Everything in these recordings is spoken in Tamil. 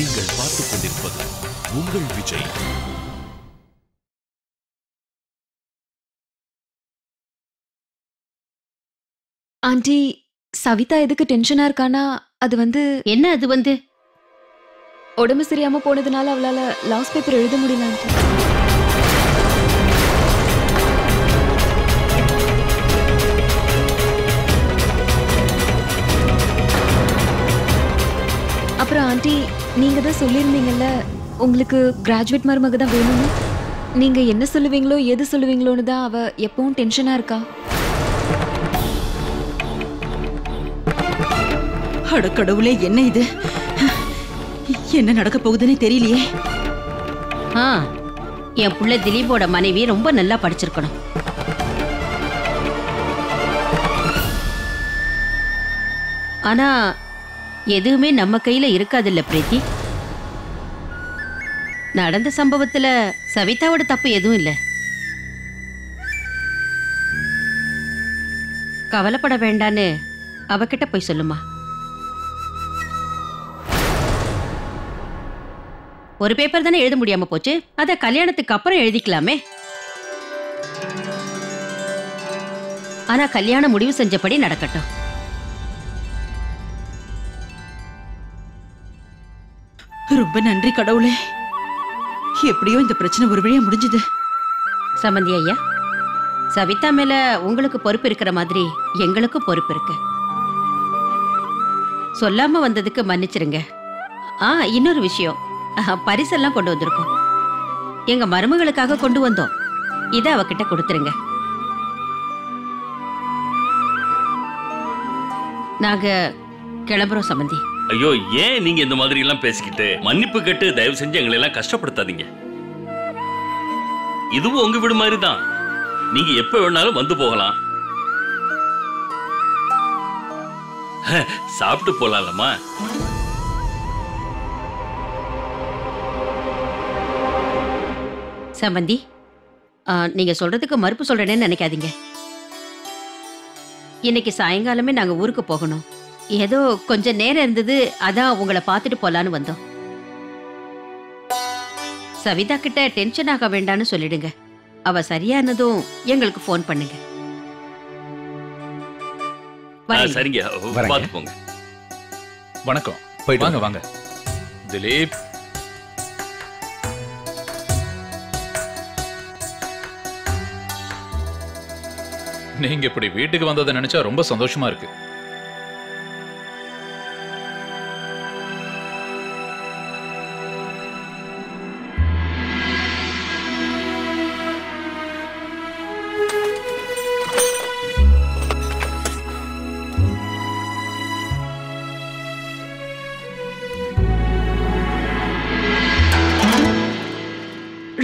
நீங்கள் பார்த்துக் கொண்டிருப்பது உங்கள் விஜய். ஆண்டி சவிதா எதுக்கு டென்ஷனா இருக்கானா? அது வந்து என்ன அது வந்து? உடம்பு சரியாம போனதுனால அவளால லாஸ் பேப்பர் எழுத முடியல அப்புறம் ஆண்டி நீங்க தான் சொல்லியிருந்தீங்கல்ல உங்களுக்கு கிராஜுவேட் மருமக தான் வேணும்னு? நீங்க என்ன சொல்லுவீங்களோ எது சொல்லுவீங்களோன்னு தான் அவ எப்பவும் டென்ஷனா இருக்கா? அட கடவுளே என்ன இது? என்ன நடக்க போகுதுன்னே தெரியலையே. ஆ என் புள்ள திலீபோட மனைவி ரொம்ப நல்லா படிச்சிருக்கணும். ஆனா எதுவுமே நம்ம கையில இருக்காதுல்ல பிரீத்தி. நடந்த சம்பவத்துல சவிதாவோட தப்பு எதுவும் இல்லை. கவலைப்பட வேண்டான்னு அவகிட்ட போய் சொல்லுமா. ஒரு பேப்பர் தானே எழுத முடியாம போச்சு. அத கல்யாணத்துக்கு அப்புறம் எழுதிக்கலாமே. ஆனா கல்யாணம் முடிவு செஞ்சபடி நடக்கட்டும். ரொம்ப நன்றி கடவுளே. எப்படியோ இந்த பிரச்சனை ஒரு வழியா முடிஞ்சது. சமந்தி ஐயா சவிதா மேல உங்களுக்கு பொறுப்பு இருக்கிற மாதிரி எங்களுக்கும் பொறுப்பு இருக்கு. சொல்லாம வந்ததுக்கு மன்னிச்சிருங்க. ஆ இன்னொரு விஷயம். பரிசெல்லாம் கொண்டு வந்திருக்கோம். எங்க மருமகளுக்காக கொண்டு வந்தோம். இதை அவகிட்ட கொடுத்துருங்க. நாங்க கிளம்புறோம் சமந்தி. ஐயோ ஏன் நீங்க இந்த மாதிரி எல்லாம் பேசிக்கிட்டு? மன்னிப்பு கேட்டு தயவு செஞ்சு எங்களை எல்லாம் கஷ்டப்படுத்தாதீங்க. இதுவும் உங்க வீடு மாதிரி தான் நீங்க எப்ப வேணாலும் வந்து போகலாம். சாப்பிட்டு போலாம்லம்மா. சம்பந்தி ஆ, நீங்க சொல்றதுக்கு மறுப்பு சொல்றேன்னு நினைக்காதீங்க. இன்னைக்கு சாயங்காலமே நாங்க ஊருக்கு போகணும். ஏதோ கொஞ்சம் நேரம் இருந்தது அதான் உங்களை பார்த்துட்டு போலான்னு வந்தோம். சவிதா கிட்ட டென்ஷன் ஆக வேண்டாம்னு சொல்லிடுங்க. அவ சரியானதும் எங்களுக்கு ஃபோன் பண்ணுங்க. சரிங்க. வணக்கம். போயிட்டு வாங்க. வாங்க. திலீப். நீங்க இப்படி வீட்டுக்கு வந்ததை நினைச்சா ரொம்ப சந்தோஷமா இருக்கு.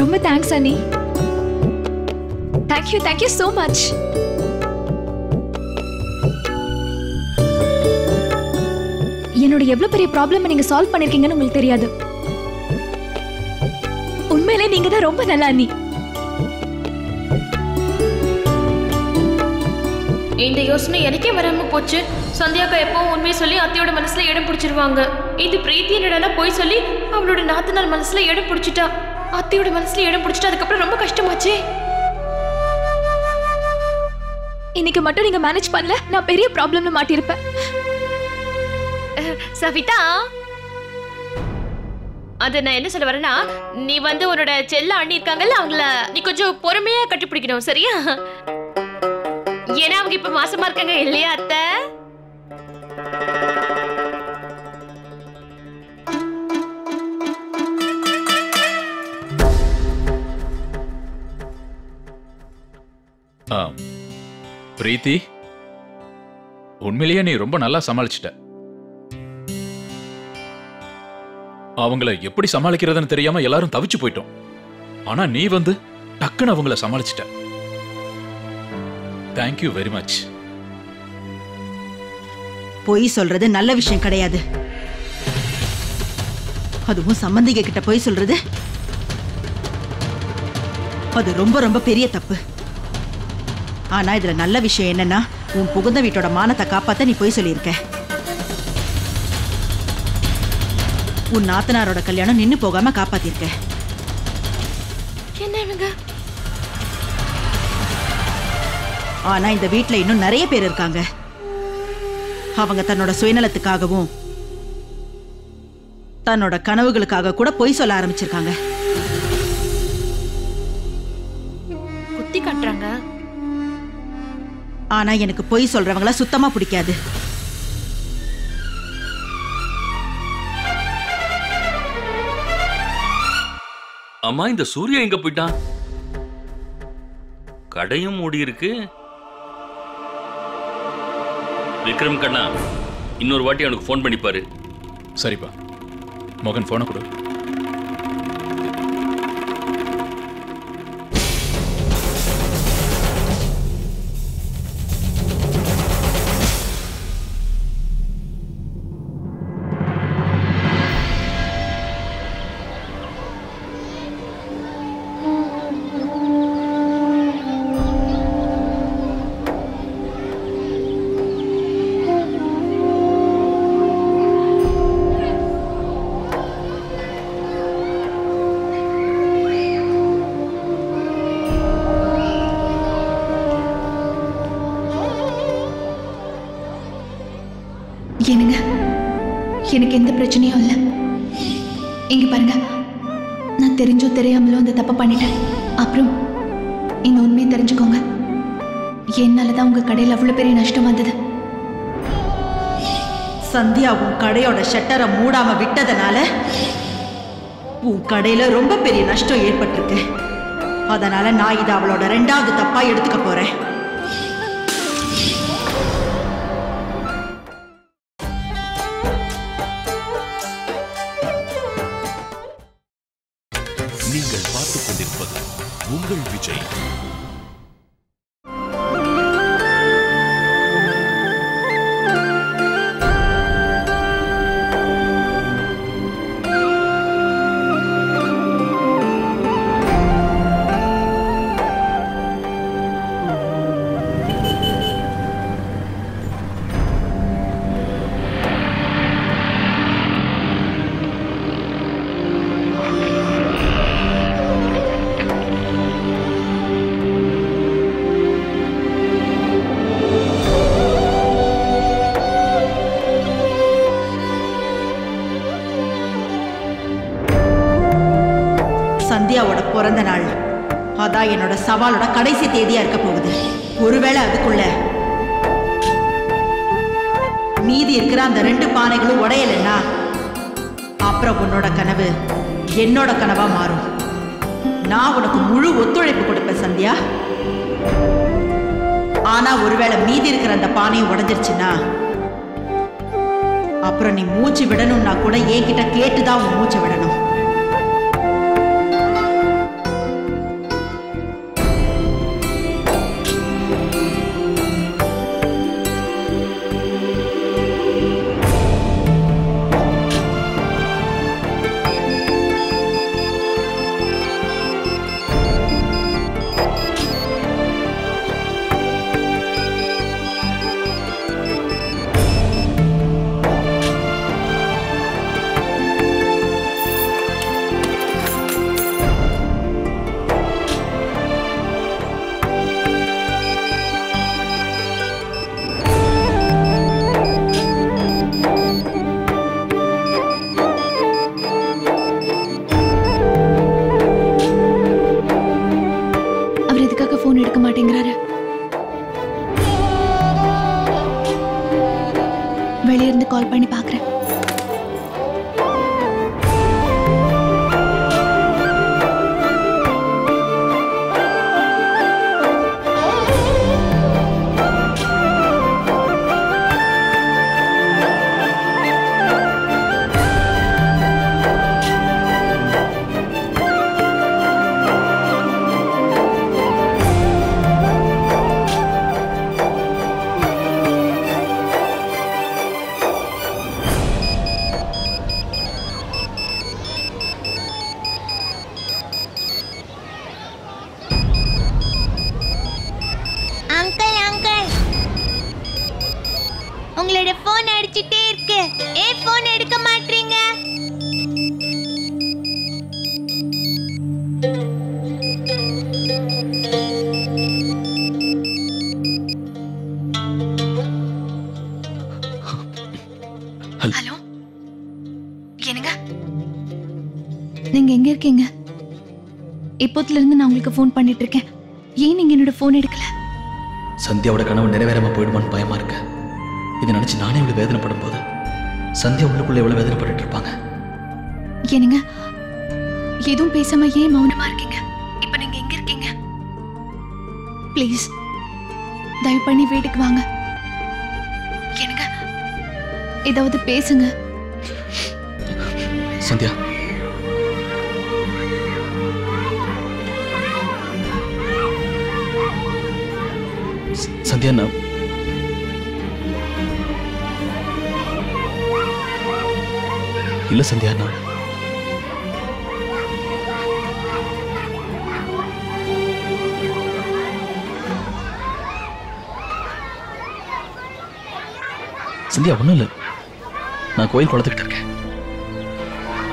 ரொம்ப தேங்க்ஸ் அண்ணி. தேங்க்யூ தேங்க்யூ ஸோ மச் என்னோட எவ்வளவு பெரிய ப்ராப்ளம் நீங்க சால்வ் பண்ணிருக்கீங்கன்னு உங்களுக்கு தெரியாது. உண்மையிலே நீங்க தான் ரொம்ப நல்லா அண்ணி. இந்த யோசனை எனக்கே வராம போச்சு. சந்தியாக்கா எப்பவும் உண்மையை சொல்லி அத்தையோட மனசுல இடம் பிடிச்சிருவாங்க. இது பிரீத்தி என்னடா போய் சொல்லி அவளோட நாத்தனார் மனசுல இடம் பிடிச்சிட்டா. அத்தையோட மனசுல இடம் பிடிச்சிட்டா அதுக்கப்புறம் ரொம்ப கஷ்டமாச்சே. இன்னைக்கு மட்டும் நீங்க மேனேஜ் பண்ணல நான் பெரிய ப்ராப்ளம்ல மாட்டியிருப்பேன். சவிதா? அது நான் என்ன சொல்ல வரேன்னா நீ வந்து உன்னோட செல்ல அண்ணி இருக்காங்கல்ல அவங்கள நீ கொஞ்சம் பொறுமையா கட்டிப்பிடிக்கணும் சரியா? ஏன்னா அவங்க இப்ப மாசமா இருக்காங்க இல்லையா அத்தை? பிரீத்தி உண்மையிலேயே நீ ரொம்ப நல்லா சமாளிச்சிட்ட. அவங்கள எப்படி சமாளிக்கிறதுன்னு தெரியாம எல்லாரும் தவிச்சு போயிட்டோம். ஆனா நீ வந்து டக்குன்னு அவங்கள சமாளிச்சிட்ட. தேங்க்யூ வெரி மச் பொய் சொல்றது நல்ல விஷயம் கிடையாது. அதுவும் சம்பந்திக கிட்ட பொய் சொல்றது? அது ரொம்ப ரொம்ப பெரிய தப்பு. ஆனா இதுல நல்ல விஷயம் என்னன்னா உன் புகுந்த வீட்டோட மானத்தை காப்பாத்த நீ பொய் சொல்லியிருக்க. உன் நாத்தனாரோட கல்யாணம் நின்னு போகாம காப்பாத்திருக்க. என்ன இவங்க? ஆனா இந்த வீட்ல இன்னும் நிறைய பேர் இருக்காங்க. அவங்க தன்னோட சுயநலத்துக்காகவும் தன்னோட கனவுகளுக்காக கூட பொய் சொல்ல ஆரம்பிச்சிருக்காங்க. குத்தி காட்டுறாங்க. ஆனா எனக்கு பொய் சொல்றவங்கள சுத்தமா பிடிக்காது. அம்மா இந்த சூர்யா எங்க போயிட்டான்? கடையும் மூடி இருக்கு. விக்ரம் கண்ணா இன்னொரு வாட்டி அவனுக்கு ஃபோன் பண்ணி பாரு சரிப்பா. மகன் போனை கொடு. எனக்கு எந்த பிரச்சனையும் இல்லை. இங்க பாருங்க. நான் தெரிஞ்சோ தெரியாமலோ அந்த தப்பை பண்ணிட்டேன். அப்புறம் இந்த உண்மையை தெரிஞ்சுக்கோங்க. என்னால தான் உங்க கடையில் அவ்வளோ பெரிய நஷ்டம் வந்தது. சந்தியா உன் கடையோட ஷட்டரை மூடாம விட்டதனால உன் கடையில ரொம்ப பெரிய நஷ்டம் ஏற்பட்டிருக்கு. அதனால நான் இதை அவளோட ரெண்டாவது தப்பா எடுத்துக்க போறேன். தான் என்னோட சவாலோட கடைசி தேதியா இருக்க போகுது. ஒருவேளை அதுக்குள்ள மீதி இருக்கிற அந்த ரெண்டு பானைகளும் உடையலைன்னா அப்புறம் உன்னோட கனவு என்னோட கனவா மாறும். நான் உனக்கு முழு ஒத்துழைப்பு கொடுப்பேன் சந்தியா. ஆனா ஒருவேளை மீதி இருக்கிற அந்த பானையும் உடஞ்சிருச்சுன்னா அப்புறம் நீ மூச்சு விடணும்னா கூட என்கிட்ட கேட்டுதான் உன் மூச்சை விடணும். உங்களோட போன் அடிச்சிட்டே இருக்கு. ஏன் போன் எடுக்க மாட்டீங்க ஹலோ என்னங்க? நீங்க எங்க இருக்கீங்க? இப்போத்துல இருந்து நான் உங்களுக்கு ஃபோன் பண்ணிட்டு இருக்கேன். ஏன் நீங்க என்னோட ஃபோன் எடுக்கல? சந்தியாவோட கனவு நிறைவேறாம போயிடுமான்னு பயமா இருக்கேன் இதை நினைச்சு நானே இவ்வளவு வேதனைப்படும் போது சந்தியா உள்ளுக்குள்ள எவ்வளவு வேதனைப்பட்டு இருப்பாங்க என்னங்க? எதுவும் பேசாம ஏன் மௌனமா இருக்கீங்க? இப்ப நீங்க எங்க இருக்கீங்க? ப்ளீஸ் தயவு பண்ணி வீட்டுக்கு வாங்க. என்னங்க? ஏதாவது பேசுங்க. சந்தியா. சந்தியா நான் இல்ல சந்தியா நான் சந்தியா ஒண்ணும் இல்லை. நான் கோயில் குளத்துக்கிட்ட இருக்கேன்.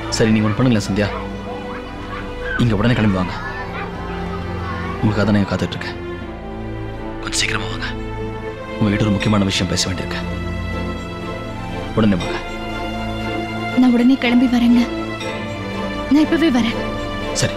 சரி நீங்க ஒன்று பண்ணுங்களேன் சந்தியா. இங்க உடனே கிளம்பி வாங்க. உங்களுக்காக தான் நான் காத்துட்டு இருக்கேன். கொஞ்சம் சீக்கிரமா வாங்க. உங்ககிட்ட ஒரு முக்கியமான விஷயம் பேச வேண்டியிருக்கேன் உடனே வாங்க. நான் உடனே கிளம்பி வரேங்க. நான் இப்பவே வரேன். சரி.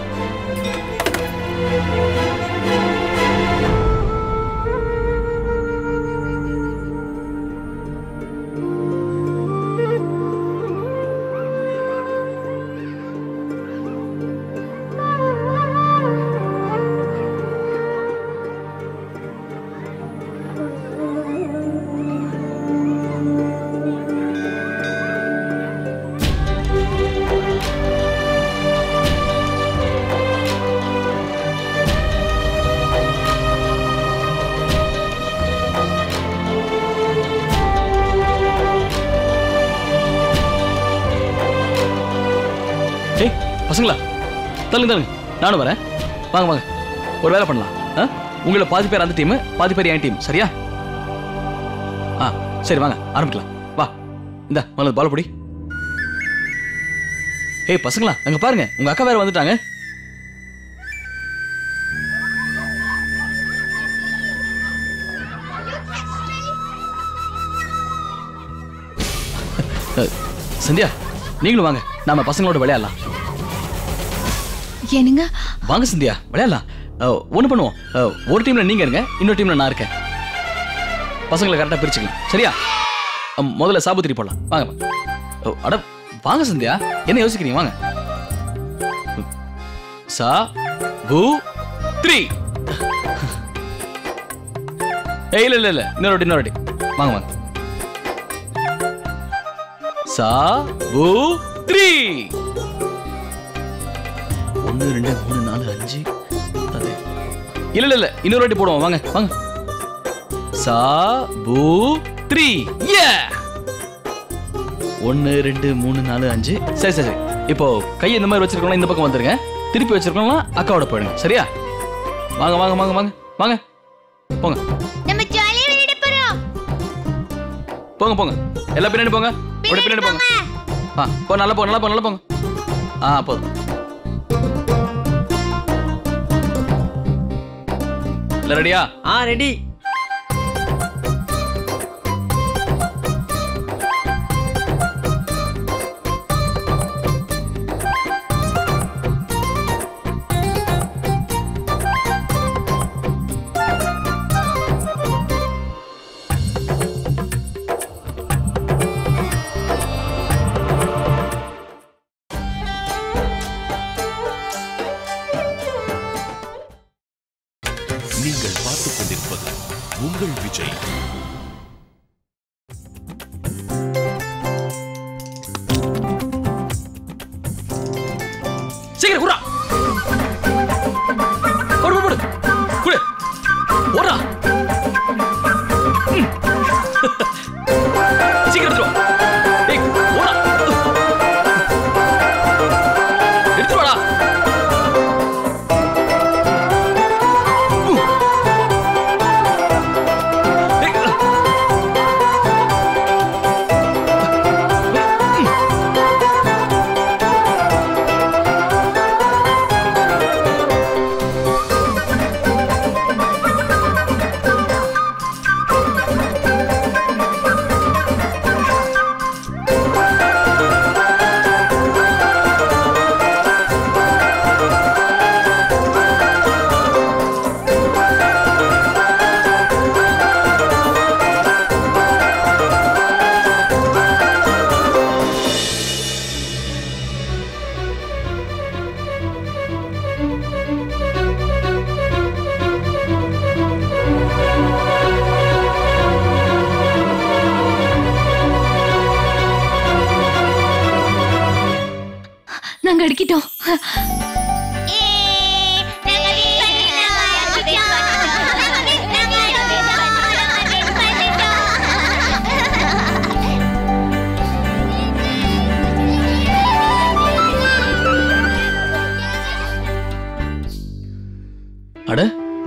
பசங்களா? தள்ளுங்க தள்ளுங்க. நானும் வரேன். வாங்க வாங்க. ஒரு வேலை பண்ணலாம். ஆ? உங்களை பாதி பேர் அந்த டீம் பாதி பேர் என் டீம் சரியா? ஆ சரி வாங்க. ஆரம்பிக்கலாம். வா. இந்த முதல்ல பால் ஏய் பசங்களா அங்க பாருங்க. உங்க அக்கா வேற வந்துட்டாங்க. சந்தியா நீங்களும் வாங்க. நாம பசங்களோட விளையாடலாம். என்னங்க வாங்க சிந்தியா விளையாடலாம். ஒன்று பண்ணுவோம். ஒரு டீமில் நீங்கள் இருங்க இன்னொரு டீமில் நான் இருக்கேன். பசங்களை கரெக்டாக பிரிச்சுக்கலாம். சரியா? முதல்ல சாபுத்திரி போடலாம். வாங்க அட வாங்க சந்தியா. என்ன யோசிக்கிறீங்க? வாங்க. சா பூ த்ரீ. ஏய் இல்லை இல்லை இல்லை. இன்னொரு வாட்டி, இன்னொரு வாங்க வாங்க. சா பூ த்ரீ. ஒன்று ரெண்டு மூணு நாலு அஞ்சு. அது. இல்ல இல்ல இல்ல. இன்னொரு வாட்டி போடுவோம். வாங்க வாங்க. சா பூ த்ரீ. ஏ ஒன்று ரெண்டு மூணு நாலு அஞ்சு. சரி சரி சரி. இப்போ கை இந்த மாதிரி வச்சிருக்கோம்னா இந்த பக்கம் வந்துருங்க. திருப்பி வச்சிருக்கோம்னா அக்காவோட போயிடுங்க. சரியா? வாங்க வாங்க வாங்க வாங்க. வாங்க. போங்க. நம்ம ஜாலியா விளையாட போறோம். போங்க போங்க. எல்லாம் பின்னாடி போங்க. அப்படியே பின்னாடி போங்க. ஆ போ நல்லா போங்க நல்லா போங்க நல்லா போங்க. ஆ போதும். ரெடியா? ஆ ரெடி.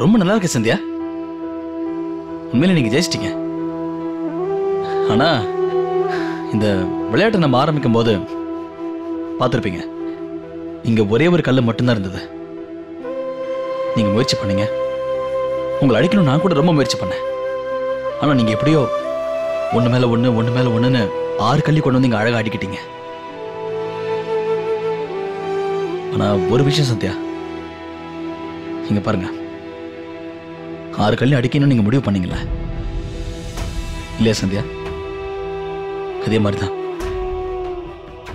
ரொம்ப நல்லா இருக்கு சந்தியா. உண்மையில நீங்க ஜெயிச்சிட்டீங்க. ஆனா இந்த விளையாட்டை நம்ம ஆரம்பிக்கும் போது பார்த்துருப்பீங்க. இங்க ஒரே ஒரு கல் மட்டும்தான் இருந்தது. நீங்க முயற்சி பண்ணீங்க. உங்களை அடிக்கணும் நான் கூட ரொம்ப முயற்சி பண்ணேன். ஆனா நீங்க எப்படியோ ஒன்று மேல ஒன்று ஒன்று மேல ஒன்றுன்னு ஆறு கல்லி கொண்டு வந்து இங்கே அழகாக அடிக்கிட்டீங்க. ஆனால் ஒரு விஷயம் சத்யா இங்கே பாருங்கள் ஆறு கல்லி அடிக்கணும்னு நீங்க முடிவு பண்ணீங்களா? இல்லையா சந்தியா? அதே மாதிரிதான்.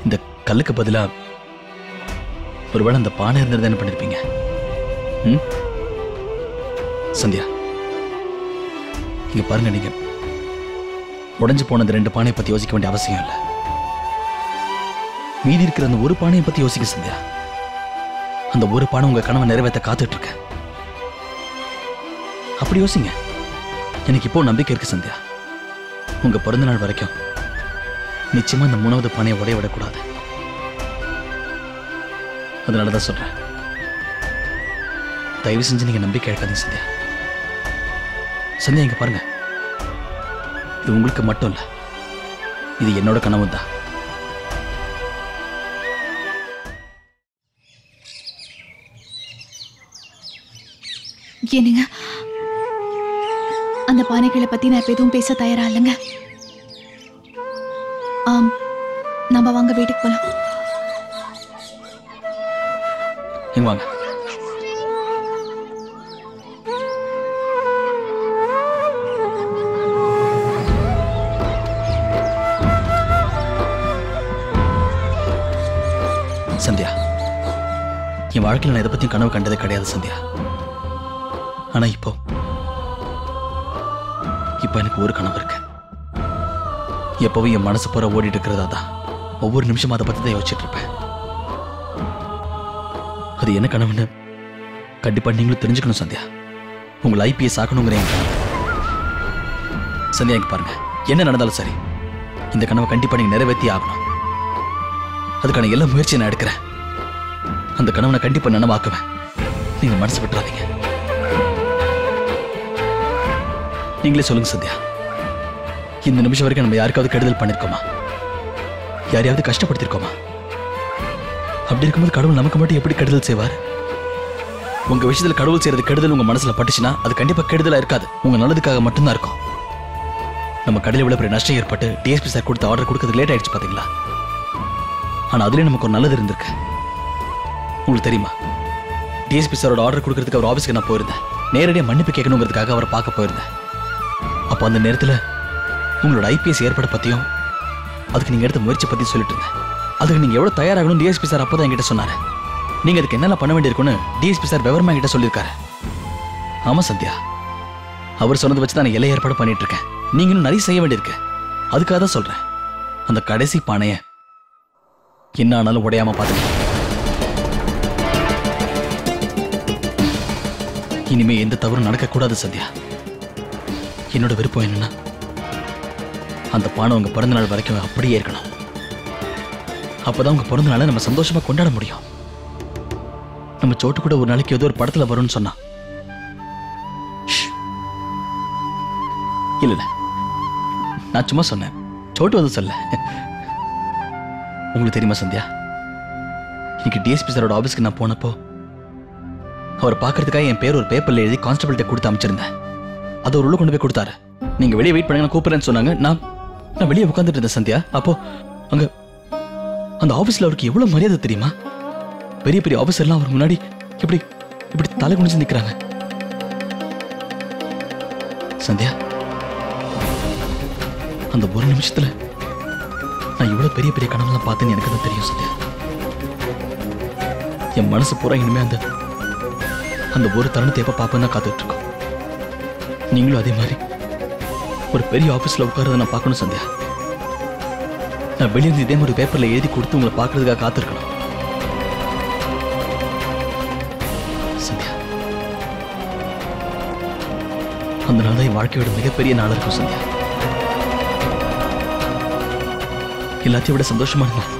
இந்த கல்லுக்கு பதிலா ஒருவேளை அந்த பானை இருந்தது என்ன பண்ணிருப்பீங்க? ம்? சந்தியா இங்க பாருங்க நீங்க. உடஞ்சு போன அந்த ரெண்டு பானையை பத்தி யோசிக்க வேண்டிய அவசியம் இல்லை. மீதி இருக்கிற அந்த ஒரு பானையை பத்தி யோசிக்க சந்தியா. அந்த ஒரு பானை உங்க கனவை நிறைவேற்ற காத்துட்டு இருக்கேன் அப்படி யோசிங்க. எனக்கு இப்போ நம்பிக்கை இருக்கு சந்தியா. உங்க பிறந்த நாள் வரைக்கும் நிச்சயமா இந்த மூணாவது பணையை உடைய விடக்கூடாது. அதனாலதான் சொல்றேன். தயவு செஞ்சு நீங்க நம்பிக்கை இழக்காதீங்க சந்தியா. சந்தியா இங்க பாருங்க. இது உங்களுக்கு மட்டும் இல்ல. இது என்னோட கனவு தான். என்னங்க? அந்த பானைகளை பத்தி நான் இப்ப எதுவும் பேச தயாரா இல்லைங்க. ஆம் நம்ம வாங்க வீட்டுக்கு போலாம். இங்க வாங்க. சந்தியா என் வாழ்க்கையில் நான் இதை பற்றியும் கனவு கண்டதே கிடையாது சந்தியா. ஆனா இப்போ இப்போ எனக்கு ஒரு கனவு இருக்கு. எப்பவும் என் மனசு போற ஓடிட்டு இருக்கிறதா தான் ஒவ்வொரு நிமிஷமும் அதை பத்தி தான் யோசிச்சுட்டு இருப்பேன். அது என்ன கனவுன்னு கண்டிப்பா நீங்களும் தெரிஞ்சுக்கணும் சந்தியா. உங்களை ஐபிஎஸ் ஆக்கணுங்கிற சந்தியா இங்க பாருங்க. என்ன நடந்தாலும் சரி இந்த கனவை கண்டிப்பா நீங்க நிறைவேற்றி ஆகணும். அதுக்கான எல்லா முயற்சியும் நான் எடுக்கிறேன். அந்த கனவை நான் கண்டிப்பா நனவாக்குவேன். நீங்க மனசு விட்டுறாதீங்க. நீங்களே சொல்லுங்க சத்யா. இந்த நிமிஷம் வரைக்கும் நம்ம யாருக்காவது கெடுதல் பண்ணிருக்கோமா? யாரையாவது கஷ்டப்படுத்திருக்கோமா? அப்படி இருக்கும்போது கடவுள் நமக்கு மட்டும் எப்படி கெடுதல் செய்வார்? உங்க விஷயத்துல கடவுள் செய்யறது கெடுதல் உங்க மனசுல பட்டுச்சுன்னா அது கண்டிப்பா கெடுதலா இருக்காது. உங்க நல்லதுக்காக மட்டும்தான் இருக்கும். நம்ம கடையில் இவ்வளவு பெரிய நஷ்டம் ஏற்பட்டு டிஎஸ்பி சார் கொடுத்த ஆர்டர் கொடுக்கறது லேட் ஆயிடுச்சு பாத்தீங்களா? ஆனா அதுலயும் நமக்கு ஒரு நல்லது இருந்திருக்கு. உங்களுக்கு தெரியுமா? டிஎஸ்பி சாரோட ஆர்டர் கொடுக்கறதுக்கு அவர் ஆபீஸ்க்கு நான் போயிருந்தேன். நேரடியாக மன்னிப்பு கேட்கணுங்கிறதுக்காக அவரை பார்க்க போயிருந்தேன். அப்போ அந்த நேரத்துல உங்களோட ஐபிஎஸ் ஏற்பாடு பத்தியும் அதுக்கு நீங்க எடுத்த முயற்சி பத்தி சொல்லிட்டு இருந்தேன். அதுக்கு நீங்க எவ்வளோ தயாராகணும் டிஎஸ்பி சார் அப்பதான் என்கிட்ட சொன்னார். நீங்க அதுக்கு என்னென்ன பண்ண வேண்டியிருக்குன்னு டிஎஸ்பி சார் விவரமாக என்கிட்ட சொல்லியிருக்காரு. ஆமா சத்யா அவர் சொன்னதை வச்சு தான் நான் எல்லை ஏற்பாடு பண்ணிட்டு இருக்கேன். நீங்க இன்னும் நிறைய செய்ய வேண்டியிருக்கு. அதுக்காக தான் சொல்றேன். அந்த கடைசி பானைய என்ன ஆனாலும் உடையாம பாத்துக்க இனிமே எந்த தவறும் நடக்கக்கூடாது சத்யா என்னோட விருப்பம் என்னன்னா அந்த பானை உங்க பிறந்த நாள் வரைக்கும் அப்படியே இருக்கணும். அப்பதான் உங்க பிறந்த நாளை நம்ம சந்தோஷமா கொண்டாட முடியும். நம்ம சோட்டு கூட ஒரு நாளைக்கு ஏதோ ஒரு படத்துல வரும்னு சொன்னா. இல்ல நான் சும்மா சொன்னேன். சோட்டு வந்து சொல்ல. உங்களுக்கு தெரியுமா சந்தியா? இன்னைக்கு டிஎஸ்பி சாரோட ஆபீஸ்க்கு நான் போனப்போ அவர் பார்க்கறதுக்காக என் பேர் ஒரு பேப்பர்ல எழுதி கான்ஸ்டபிள்கிட்ட கொடுத்து அமைச்சிருந்தேன் அதை ஒரு உள்ள கொண்டு போய் கொடுத்தாரு. நீங்க வெளியே வெயிட் பண்ணுங்க நான் கூப்பிடுறேன்னு சொன்னாங்க. நான் நான் வெளியே உட்காந்துட்டு இருந்தேன் சந்தியா. அப்போ அங்க அந்த ஆபீஸ்ல அவருக்கு எவ்வளவு மரியாதை தெரியுமா? பெரிய பெரிய ஆபீசர்லாம் அவர் முன்னாடி இப்படி இப்படி தலை குனிஞ்சு நிக்கிறாங்க. சந்தியா அந்த ஒரு நிமிஷத்துல நான் இவ்வளவு பெரிய பெரிய கனவுலாம் பார்த்தேன்னு எனக்கு தான் தெரியும் சந்தியா. என் மனசு பூரா இனிமே அந்த அந்த ஒரு தருணத்தை எப்ப பார்ப்பேன் காத்துட்டு இருக்கோம். நீங்களும் அதே மாதிரி ஒரு பெரிய ஆஃபீஸில் உட்காரத நான் பார்க்கணும் சந்தியா. நான் வெளியிருந்து இதே மாதிரி பேப்பரில் எழுதி கொடுத்து உங்களை பார்க்கறதுக்காக காத்திருக்கணும். சந்தியா. அந்த நாள் தான் என் வாழ்க்கையோட மிகப்பெரிய நாள் இருக்கும் சந்தியா. எல்லாத்தையும் விட சந்தோஷமா நாள்